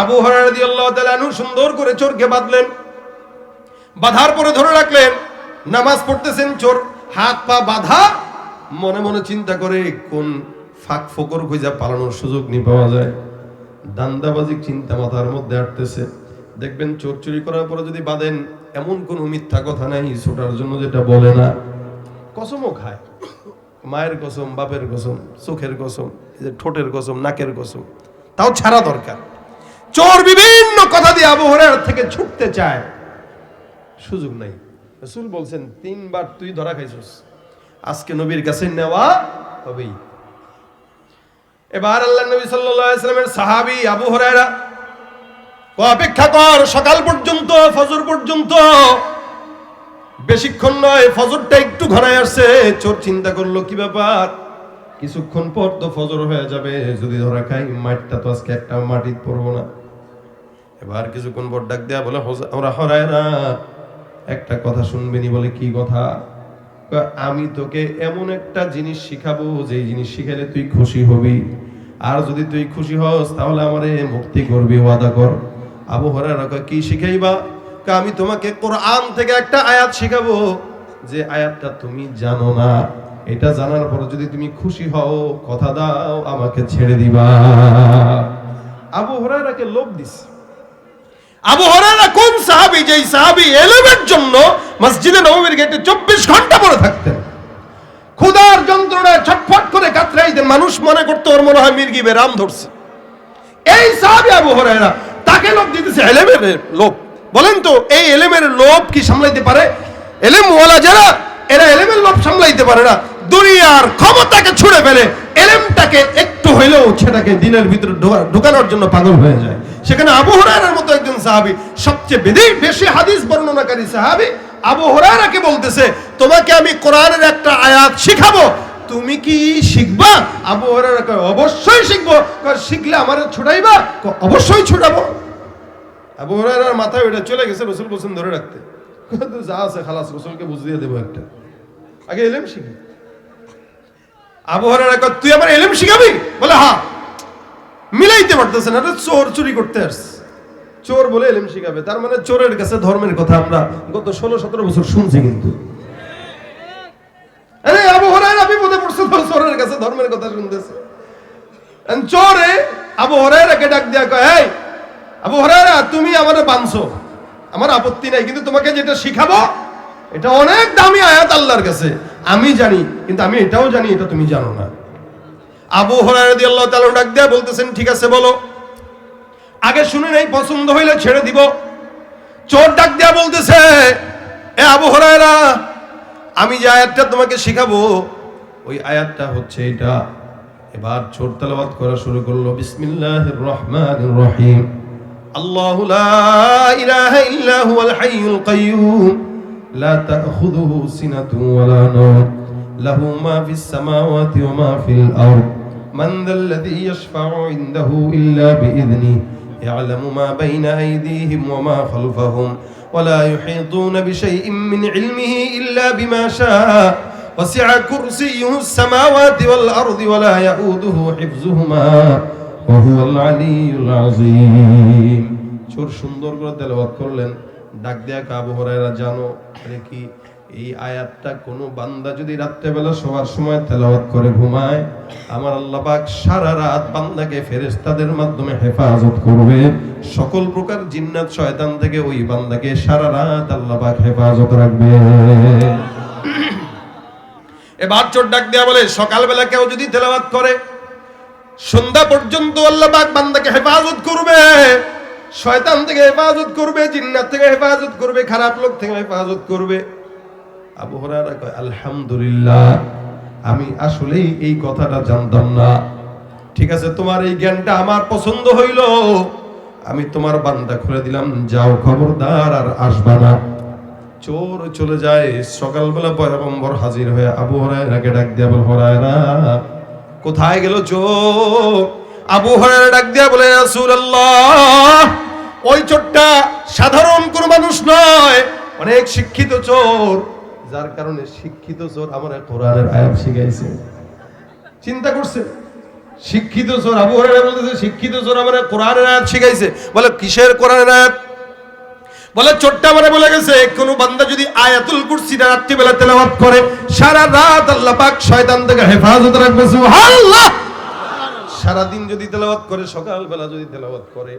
আবু তালু সুন্দর করে চোরকে বাঁধলেন। বাঁধার পরে ধরে রাখলেন, নামাজ পড়তেছেন চোর, হাত পা বাঁধা, মনে মনে চিন্তা করে কোন ফাঁক ফোকর খুঁজা পালানোর সুযোগ নিয়ে পাওয়া যায়। দান্দাবাজি চিন্তা মাথার মধ্যে আটতেছে। দেখবেন চোর চুরি করার পরে যদি বাঁধেন, এমন কোনো মিথ্যা কথা নাই, ছোটার জন্য যেটা বলে না। কসমও খায়। মায়ের কসম, বাপের কসম, চোখের কসম ঠোঁটের কসম, নাকের কসম, তাও ছাড়া দরকার। চোর বিভিন্ন কথা দিয়ে আবু হরাইরা থেকে ছুটতে চায়। সুযোগ নাই। রসুল বলছেন, তিনবার তুই ধরা খাইছস। আজকে নবীর কাছে নেওয়া হবেই। এবার আল্লাহ নবী সাল্লামের সাহাবী আবু হুরায়রা অপেক্ষা কর, সকাল পর্যন্ত, ফজর পর্যন্ত। বেশিক্ষণ নয়, ফজরটা একটু ঘনায় আসছে। চোর চিন্তা করল, কি ব্যাপার? কিছুক্ষণ পর তো ফজর হয়ে যাবে। যদি ধরা খাই, মাঠটা তো আজকে একটা মাটি পড়ব না। এবার কিছুক্ষণ পর ডাক দেয়া বলে ওরা হরায় না। একটা কথা শুনবেনি বলে কি কথা? আমি তোকে এমন একটা জিনিস শিখাবো যে জিনিস শিখালে তুই খুশি হবি। আর যদি তুই খুশি হস, তাহলে আমারে মুক্তি করবি, ওয়াদা কর। আবু হরারা কি শিখাইবা? আমি তোমাকে কোরআন থেকে একটা আয়াত শিখাবো, যে আয়াতটা তুমি জানো না। এটা জানার পর যদি তুমি খুশি হও, কথা দাও, আমাকে ছেড়ে দিবা। আবু হরারাকে লোভ দিছে। আবু হরারা কোন সাহাবী, যেই সাহাবী এলেমের জন্য মসজিদে নববীর গেটে চব্বিশ ঘণ্টা পরে থাকতেন? ক্ষুধার যন্ত্রণায় ছটফট করে কাতরাইতেন মানুষ মনে করতো, ওর মনে হয় মির্গি বেরাম ধরছে। এই সাহাবী আবু হরায়রা, তাকে লোভ দিতেছে এলেমের লোভ। বলেন তো, এই এলেমের লোভ কি সামলাইতে পারে? এলেম ওয়ালা যারা, এরা এলেমের লোভ সামলাইতে পারে না। দুনিয়ার ক্ষমতাকে ছুড়ে ফেলে, এলেমটাকে একটু হইলেও সেটাকে দিনের ভিতরে ঢোকা- ঢোকানোর জন্য পাগল হয়ে যায়। সেখানে আবু হরায়রার মতো একজন সাহাবী সবচেয়ে বেশি বেশি হাদিস বর্ণনাকারী সাহাবী আবু হরায়রাকে বলতেছে তোমাকে আমি কোরআনের একটা আয়াত শিখাবো। তুমি কি শিখবা? আবু হরায়রা কয় অবশ্যই শিখব। শিখলে আমার ছুটাইবা? অবশ্যই ছুটাবো। আবু হরায়রার মাথায় ওটা চলে গেছে রসুল বলছেন ধরে রাখতে। যা আছে খালাস রসুলকে বুঝিয়ে দেবো একটা। আগে এলেম শিখি। আবু হরায়রা কয়, তুই আমার এলেম শিখাবি? বলে হ্যাঁ। মিলাইতে পারতেছে না চোর চুরি করতে আসছে। চোর বলে এলেম শিখাবে, তার মানে চোরের কাছে ধর্মের কথা আমরা গত ষোলো, সতেরো বছর শুনছি কিন্তু। ডাক কয় তুমি আমার আপত্তি নাই, কিন্তু তোমাকে যেটা শিখাবো, এটা অনেক দামি আয়াত আল্লাহর কাছে। আমি জানি, কিন্তু আমি এটাও জানি, এটা তুমি জানো না। আবু হরায়রা আল্লাহ তাআলা ডাক দেয়া বলতেছেন, ঠিক আছে, বলো। আগে শুনে নেই পছন্দ হইলে ছেড়ে দিব। চোর ডাক দেয়া বলতেছে, এ আবু হরায়রা, আমি যে আয়াতটা তোমাকে শিখাবো, ওই আয়াতটা হচ্ছে এটা। এবার চোর তেলাওয়াত করা শুরু করল, বিসমিল্লাহির রহমানির রহিম। আল্লাহু ইলাহা ইল্লা হুয়াল হাইয়ুল কাইয়্যুম লা তাখুযুহু সিনাতুন ওয়ালা নাওম। লাহু মা ফিস সামাওয়াতি ওয়া মা ফিল আরদ। من ذا الذي يشفع عنده إلا بإذنه يعلم ما بين أيديهم وما خلفهم ولا يحيطون بشيء من علمه إلا بما شاء وسع كرسيه السماوات والأرض ولا يؤوده حفظهما وهو العلي العظيم شور شندور قرد তেলাওয়াত করলেন داك দেয়া আবু হুরায়রা جانو ركي এই আয়াতটা কোনো বান্দা যদি রাত্রেবেলা সবার সময় তেলাওয়াত করে ঘুমায়, আমার আল্লাহ পাক সারা রাত বান্দাকে ফেরেশতাদের মাধ্যমে হেফাজত করবে। সকল প্রকার জিন্নাত শয়তান থেকে ওই বান্দাকে সারা রাত আল্লাহ পাক হেফাজত রাখবে। এবার চোর ডাক দেয়া বলে, সকালবেলা কেউ যদি তেলাওয়াত করে, সন্ধ্যা পর্যন্ত আল্লাহ পাক বান্দাকে হেফাজত করবে। শয়তান থেকে হেফাজত করবে, জিন্নাত থেকে হেফাজত করবে, খারাপ লোক থেকে হেফাজত করবে। আবু হুরায়রা কয়, আলহামদুলিল্লাহ, আমি আসলেই এই কথাটা জানতাম না। ঠিক আছে, তোমার এই জ্ঞানটা আমার পছন্দ হইল। আমি তোমার বান্দা খুলে দিলাম, যাও খবরদার আর আসবা না। চোর চলে যায়, সকালবেলা পয়গম্বর হাজির হয়ে আবু হরায়রাকে ডাক দিয়া বল, হরায়রা, কোথায় গেল চোর? আবু হরায়রা ডাক দিয়া বলে, রাসূলুল্লাহ, ওই চোরটা সাধারণ কোনো মানুষ নয়, অনেক শিক্ষিত চোর। যার কারণে শিক্ষিত চোর আমার কোরআনের আয়াত শিখাইছে। চিন্তা করছে, শিক্ষিত চোর আবু হরাইরা বলতেছে, শিক্ষিত চোর আমার কোরআনের আয়াত শিখাইছে। বলে, কিসের কোরআনের আয়াত? বলে চোরটা মানে বলে গেছে, কোন বান্দা যদি আয়াতুল কুরসিটা রাত্রিবেলা তেলাওয়াত করে, সারা রাত আল্লাহ পাক শয়তান থেকে হেফাজত রাখবে, সুবহানাল্লাহ! সারা দিন যদি তেলাওয়াত করে, সকালবেলা যদি তেলাওয়াত করে,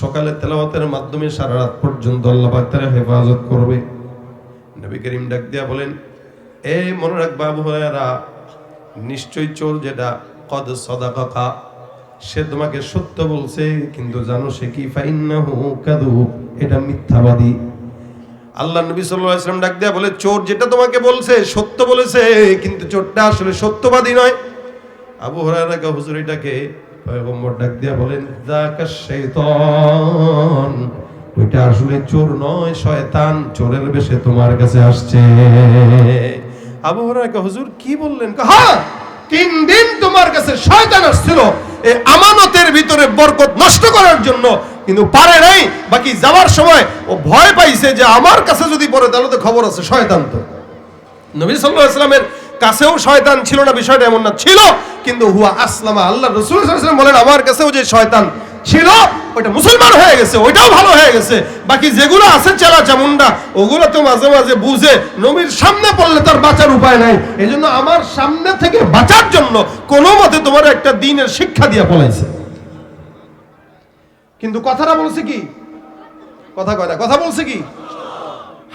সকালে তেলাওয়াতের মাধ্যমে সারা রাত পর্যন্ত আল্লাহ পাক তার হেফাজত করবে। নবী করিম ডাক দিয়া বলেন, এ মনে রাখবা হুরায়রা নিশ্চয় চোর যেটা, কদ সদাকা সে তোমাকে সত্য বলছে, কিন্তু জানো সে কি? ফাইন্নাহু কাযুব, এটা মিথ্যাবাদী। আল্লাহ নবী ওয়াসাল্লাম ডাক দিয়া বলে, চোর যেটা তোমাকে বলছে, সত্য বলেছে, কিন্তু চোরটা আসলে সত্যবাদী নয়। আবু হুরায়রা কা হুজুর ডাক দিয়া বলেন যাকা শাইতান ওইটা আসলে চোর নয়, শয়তান। চোরের বেশে তোমার কাছে আসছে। আবু হুরায়রা হুজুর কি বললেন? হ্যাঁ তিন দিন তোমার কাছে শয়তান আসছিল। এই আমানতের ভিতরে বরকত নষ্ট করার জন্য। কিন্তু পারে নাই, বাকি যাওয়ার সময় ও ভয় পাইছে যে আমার কাছে যদি পড়ে, তাহলে তো খবর আছে, শয়তান তো। নবী সাল্লাল্লাহু আলাইহি ওয়াসাল্লামের কাছেও শয়তান ছিল না, বিষয়টা এমন না, ছিল। কিন্তু হুয়া আসলামা, আল্লাহ রাসূল বলেন, আমার কাছেও যে শয়তান ছিল ওটা মুসলমান হয়ে গেছে, ওইটাও ভালো হয়ে গেছে। বাকি যেগুলো আছে চেলা চামুন্ডা ওগুলো তো মাঝে মাঝে বুঝে নবীর সামনে পড়লে তার বাঁচার উপায় নাই। এই জন্য আমার সামনে থেকে বাঁচার জন্য কোনো মতে তোমার একটা দিনের শিক্ষা দিয়ে পলাইছে। কিন্তু কথাটা বলছে কি? কথা কয় না, কথা বলছে কি?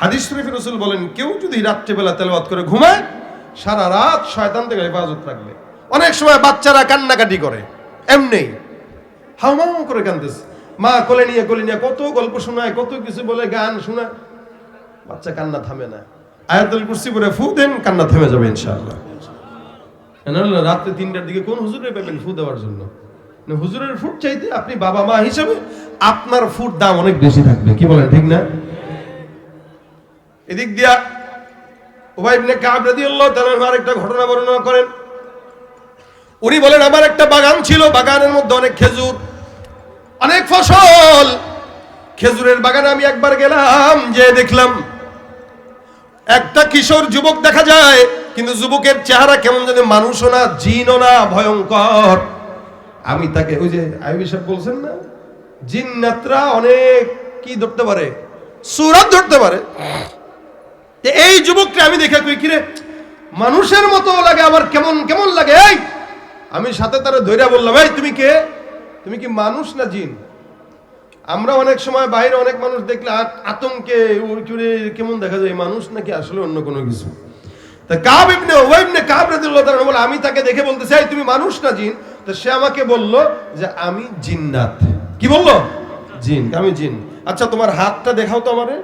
হাদিস শরীফ রসুল বলেন, কেউ যদি রাত্রিবেলা তেলাওয়াত করে ঘুমায়, সারা রাত শয়তান থেকে হেফাজত রাখবে অনেক সময় বাচ্চারা কান্নাকাটি করে, এমনি। হাউমাউ করে কান্দেছে। মা কোলে নিয়ে কোলে নিয়ে কত গল্প শোনায়, কত কিছু বলে, গান শোনায়। বাচ্চা কান্না থামে না। আয়াতুল কুরসি পরে ফু দেন, কান্না থেমে যাবে ইনশাআল্লাহ। রাত্রে তিনটার দিকে কোন হুজুরে পাবেন ফু দেওয়ার জন্য? হুজুরের ফুট চাইতে আপনি বাবা মা হিসাবে আপনার ফুট দাম অনেক বেশি থাকবে। কি বলেন, ঠিক না? এদিক দিয়া উবাই ইবনে কাব রাদিয়াল্লাহু তাআলা আরেকটা ঘটনা বর্ণনা করেন। উনি বলেন, আমার একটা বাগান ছিল, বাগানের মধ্যে অনেক খেজুর, অনেক ফসল। খেজুরের বাগানে আমি একবার গেলাম যে দেখলাম একটা কিশোর যুবক দেখা যায়, কিন্তু যুবকের চেহারা কেমন যেন মানুষও না, জিনও না, ভয়ঙ্কর। আমি তাকে, ওই যে আইবি সাহেব বলছেন না, জিন্নাতরা অনেক কি ধরতে পারে, সুরাত ধরতে পারে। এই যুবককে আমি দেখে কই, কিরে, মানুষের মতো লাগে আমার কেমন কেমন লাগে? এই আমি সাথে তারা ধৈর্য বললাম, এই, তুমি কে? তুমি কি মানুষ না জিন? আমরা অনেক সময় বাইরে অনেক মানুষ দেখলে আত- আতঙ্কে উড়ে কেমন দেখা যায় মানুষ নাকি আসলে অন্য কোনো কিছু? তা কাব ইবনে ওবাই ইবনে কাব রাদিয়াল্লাহু বলে, আমি তাকে দেখে বলতে চাই তুমি মানুষ না জিন? তো সে আমাকে বলল যে, আমি জিন্নাত। কি বলল? জিন, আমি জিন। আচ্ছা তোমার হাতটা দেখাও তো আমারে।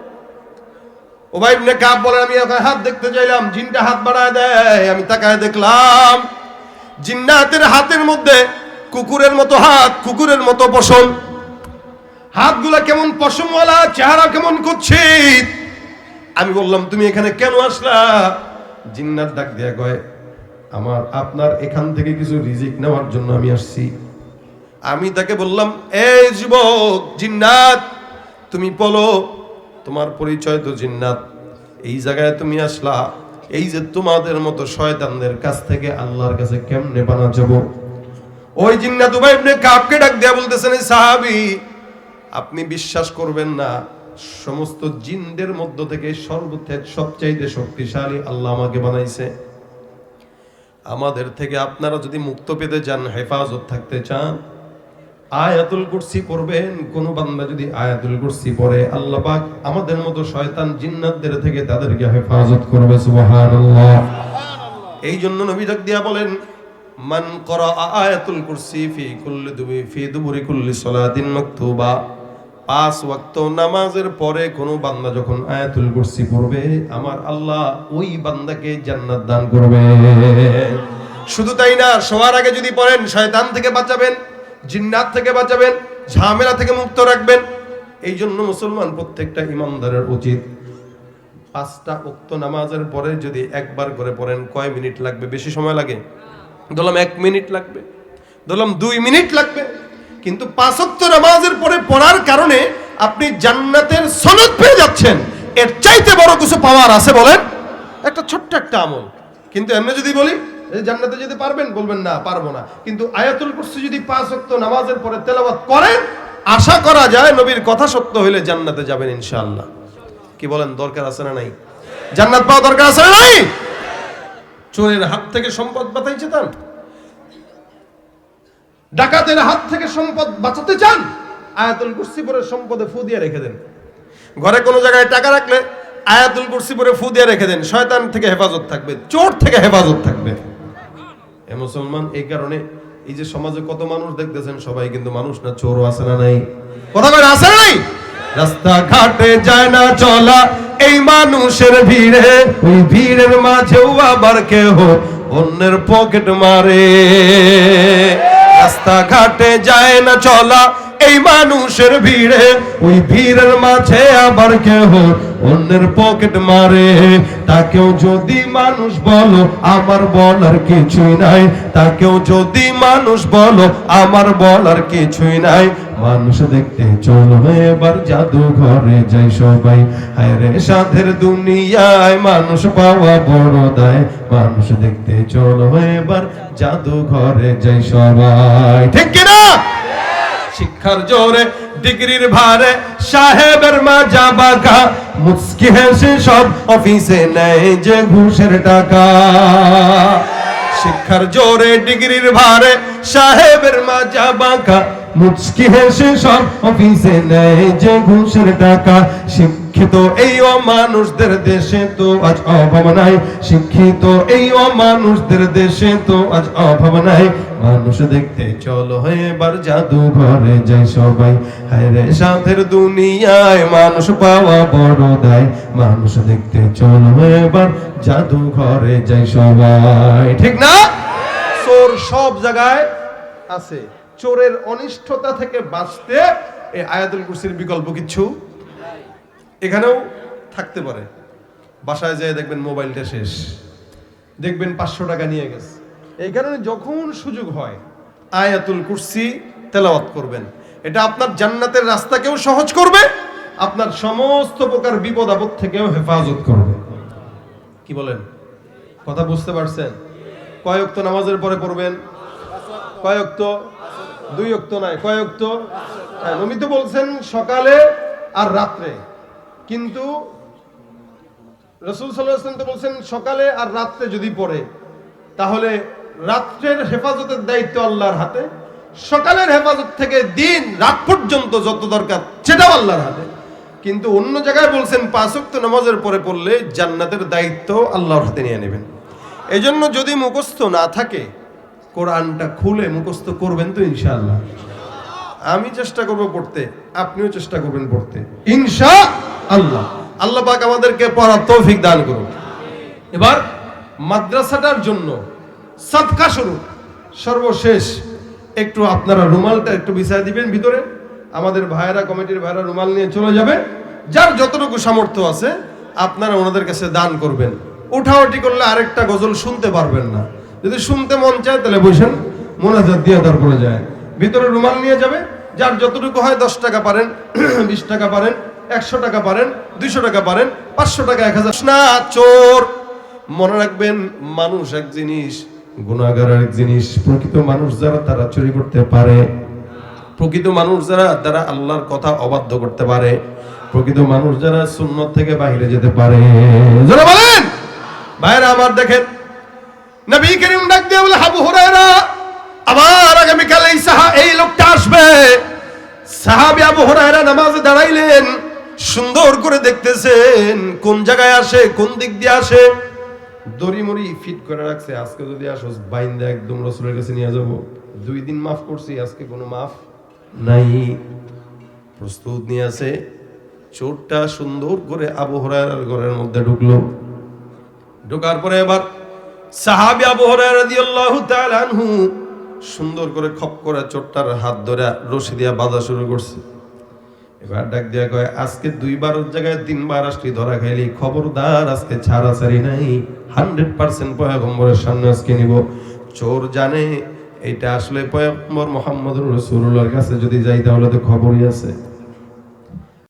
ওবাই ইবনে কাব বলে আমি হাত দেখতে চাইলাম, জিনটা হাত বাড়ায় দেয়, আমি তাকায় দেখলাম। জিন্নাতের হাতের মধ্যে কুকুরের মতো হাত, কুকুরের মতো পশম। হাতগুলা কেমন পশমওয়ালা, চেহারা কেমন করছে আমি বললাম, তুমি এখানে কেন আসলা? জিন্নাত ডাক দিয়া কয়, আমার, আপনার এখান থেকে কিছু রিজিক নেওয়ার জন্য আমি আসছি। আমি তাকে বললাম, এই যুবক, জিন্নাত, তুমি বলো, তোমার পরিচয় তো জিন্নাত। এই জায়গায় তুমি আসলা। এই যে তোমাদের মতো শয়তানদের কাছ থেকে আল্লাহর কাছে কেমনে বানা যাব? ওই জিন্নাত উবাই ইবনে কাবকে ডাক দিয়া বলতেছেন, এই সাহাবী, আপনি বিশ্বাস করবেন না, সমস্ত জিনদের মধ্য থেকে সর্বথেক সবচাইতে শক্তিশালী আল্লাহ আমাকে বানাইছে। আমাদের থেকে আপনারা যদি মুক্ত পেতে চান, হেফাজত থাকতে চান আয়াতুল কুরসি পড়বেন, কোন বান্দা যদি আয়াতুল কুরসি পড়ে, আল্লাহ পাক আমাদের মতো শয়তান জিন্নাতদের থেকে তাদেরকে হেফাজত করবে, সুবহানাল্লাহ। এই জন্য নবী ডাক দিয়া বলেন, মান করা আয়াতুল কুরসি ফি কুল্লি দুবি, ফি দুবুরি কুল্লি সালাতিন মাকতুবা। পাঁচ ওয়াক্ত নামাজের পরে কোনো বান্দা যখন আয়াতুল কুরসি পড়বে, আমার আল্লাহ ওই বান্দাকে জান্নাত দান করবে। শুধু তাই না, শোয়ার আগে যদি পড়েন, শয়তান থেকে বাঁচাবেন। জিন্নাত থেকে বাঁচাবেন, ঝামেলা থেকে মুক্ত রাখবেন। এই জন্য মুসলমান প্রত্যেকটা ইমানদারের উচিত পাঁচটা উক্ত নামাজের পরে যদি একবার করে পড়েন, কয় মিনিট লাগবে? বেশি সময় লাগে? ধরলাম এক মিনিট লাগবে। ধরলাম দুই মিনিট লাগবে। কিন্তু পাঁচক্ত নামাজের পরে পড়ার কারণে আপনি জান্নাতের সনদ পেয়ে যাচ্ছেন। এর চাইতে বড় কিছু পাওয়ার আছে বলেন? একটা ছোট্ট একটা আমল। কিন্তু এমনি যদি বলি জান্নাতে যেতে পারবেন, বলবেন না, পারব না। কিন্তু আয়াতুল কুরসি যদি পাঁচ ওয়াক্ত নামাজের পরে তেলাওয়াত করেন, আশা করা যায় নবীর কথা সত্য হইলে জান্নাতে যাবেন ইনশাআল্লাহ। কি বলেন, দরকার আছে না নাই? জান্নাত পাওয়া দরকার আছে না নাই? চোরের হাত থেকে সম্পদ বাঁচাইছে চান ডাকাতের হাত থেকে সম্পদ বাঁচাতে চান, আয়াতুল কুরসি পরে সম্পদে ফু দিয়ে রেখে দেন। ঘরে কোনো জায়গায় টাকা রাখলে আয়াতুল কুরসি পরে ফু দিয়ে রেখে দেন। শয়তান থেকে হেফাজত থাকবে, চোর থেকে হেফাজত থাকবে। এ মুসলমান এই কারণে এই যে সমাজে কত মানুষ দেখতেছেন সবাই কিন্তু মানুষ না চোর আছে না নাই? কথা বলে আছে না নাই? রাস্তা ঘাটে যায় না চলা এই মানুষের ভিড়ে ওই ভিড়ের মাঝেও আবার কেহ অন্যের পকেট মারে। রাস্তা ঘাটে যায় না চলা এই মানুষের ভিড়ে, ওই ভিড়ের মাঝে আবার কেহ অন্যের পকেট মারে। তাকেও যদি মানুষ বলো, আমার বলার কিছুই নাই। তাকেও যদি মানুষ বলো, আমার বলার কিছুই নাই। মানুষ দেখতে চলো এবার জাদু ঘরে যাই সবাই। হায় রে সাধের দুনিয়ায় মানুষ পাওয়া বড় দায়। মানুষ দেখতে চলো এবার জাদু ঘরে যাই সবাই। ঠিক কিনা? শিক্ষার জোরে, ডিগ্রির ভারে, সাহেবের মাজা বাঁকা মুচকি হেসে সব অফিসে নেয় যে ঘুষের টাকা। শিক্ষার জোরে, ডিগ্রির ভারে, সাহেবের মাজা বাঁকা মুচকি হেসে সব অফিসে নেয় যে ঘুষের টাকা। শিক্ষিত এই অমানুষদের দেশে তো আজ অভাব নাই। শিক্ষিত এই অমানুষদের দেশে তো আজ অভাব নাই। মানুষ দেখতে চলো এবার জাদু ঘরে যাই সবাই। হায় রে দুনিয়ায় মানুষ পাওয়া বড় দায়। মানুষ দেখতে চলো এবার জাদু ঘরে যাই সবাই। ঠিক না? চোর সব জায়গায় আছে। চোরের অনিষ্ঠতা থেকে বাঁচতে এই আয়াতুল কুরসির বিকল্প কিছু এখানেও থাকতে পারে। বাসায় যেয়ে দেখবেন মোবাইলটা শেষ। দেখবেন পাঁচশো টাকা নিয়ে গেছে। এই কারণে যখন সুযোগ হয়, আয়াতুল কুরসি তেলাওয়াত করবেন। এটা আপনার জান্নাতের রাস্তাকেও সহজ করবে, আপনার সমস্ত প্রকার বিপদ আপদ থেকেও হেফাজত করবে। কি বলেন? কথা বুঝতে পারছেন? কয়েক তো নামাজের পরে পড়বেন? কয়েক তো দুই অক্ত নাই। কয়েক তো হ্যাঁ নবী তো বলছেন সকালে আর রাত্রে। কিন্তু রসুল সাল্লাহ তো বলছেন সকালে আর রাত্রে যদি পড়ে, তাহলে রাত্রের হেফাজতের দায়িত্ব আল্লাহর হাতে সকালের হেফাজত থেকে দিন রাত পর্যন্ত যত দরকার সেটাও আল্লাহর হাতে। কিন্তু অন্য জায়গায় বলছেন পাঁচক্ত নামাজের পরে পড়লে জান্নাতের দায়িত্ব আল্লাহর হাতে নিয়ে নেবেন। এই জন্য যদি মুখস্থ না থাকে কোরআনটা খুলে মুখস্থ করবেন তো ইনশাআল্লাহ। আমি চেষ্টা করব পড়তে আপনিও চেষ্টা করবেন পড়তে। ইনশা আল্লাহ আল্লাহ পাক আমাদেরকে পড়ার তৌফিক দান করুন। এবার মাদ্রাসাটার জন্য সৎকা শুরু সর্বশেষ একটু আপনারা রুমালটা একটু বিছায় দিবেন ভিতরে। আমাদের ভাইয়েরা, কমিটির ভাইয়েরা রুমাল নিয়ে চলে যাবে। যার যতটুকু সামর্থ্য আছে, আপনারা ওনাদের কাছে দান করবেন। উঠাউটি করলে আরেকটা গজল শুনতে পারবেন না। যদি শুনতে মন চায় তাহলে বসেন, মোনাজাত দিয়ে তারপরে যায়। ভিতরে রুমাল নিয়ে যাবে। যার যতটুকু হয় দশ টাকা পারেন, বিশ টাকা পারেন, একশো টাকা পারেন, দুইশো টাকা পারেন, পাঁচশো টাকা, এক হাজার। না, চোর! মনে রাখবেন, মানুষ এক জিনিস। গুণাগার জিনিস, প্রকৃত মানুষ যারা, তারা চুরি করতে পারে। প্রকৃত মানুষ যারা, তারা আল্লাহর কথা অবাধ্য করতে পারে। প্রকৃত মানুষ যারা সুন্নত থেকে বাইরে যেতে পারে। বলেন! ভাইরা আমার দেখেন, নবী করিম ডাক দিয়ে বলে হাবু হুরায়রা, আবার আগামীকাল এই সাহা, এই লোকটা আসবে। সাহাবি আবু হুরায়রা নামাজে দাঁড়াইলেন, সুন্দর করে দেখতেছেন, কোন জায়গায় আসে, কোন দিক দিয়ে আসে। দড়ি মড়ি ফিট করে রাখছে। আজকে যদি আসোস, বাইন্দা একদম রসুলের কাছে নিয়ে যাব। দুই দিন মাফ করছি, আজকে কোনো মাফ নাই। প্রস্তুত নিয়ে আছে। চোরটা সুন্দর করে আবু হুরায়রার ঘরের মধ্যে ঢুকলো। ঢোকার পরে এবার সাহাবি আবু হুরায়রা রাদিয়াল্লাহু সুন্দর করে খপ করে চোরটার হাত ধরে রশি দিয়া বাঁধা শুরু করছে। এবার ডাক দিয়া কয়, আজকে দুইবার জায়গায় তিনবার আসলি ধরা খাইলি, খবরদার, আজকে ছাড়া ছাড়ি নাই। হান্ড্রেড পার্সেন্ট পয়াগম্বরের সামনে আজকে নিব। চোর জানে, এইটা আসলে পয়াগম্বর মোহাম্মদ রসুল্লাহর কাছে যদি যাই তাহলে তো খবরই আছে।